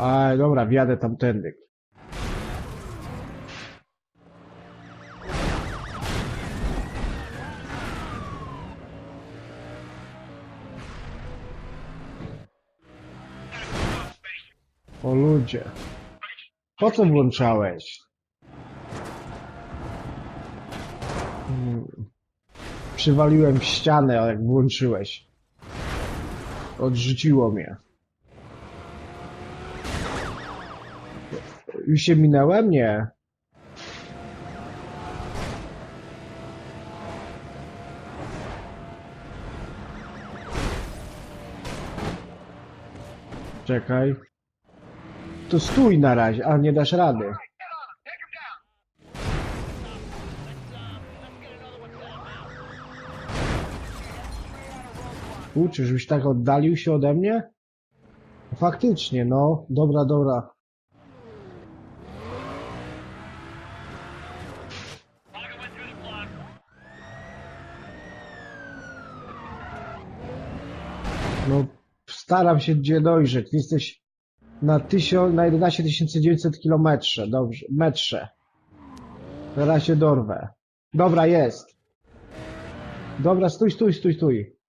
Aj, dobra, wjadę tamtędy. O ludzie. Po co włączałeś? Hmm. Przywaliłem w ścianę, jak włączyłeś. Odrzuciło mnie. Już się minęłem? Nie. Czekaj. To stój na razie, a nie dasz rady. Uczy, żebyś tak oddalił się ode mnie? Faktycznie, no. Dobra, dobra. No, staram się gdzie dojrzeć. Jesteś na, tysiąc, na 11 900 kilometrze. Dobrze, metrze. Teraz się dorwę. Dobra, jest. Dobra, stój, stój, stój, stój.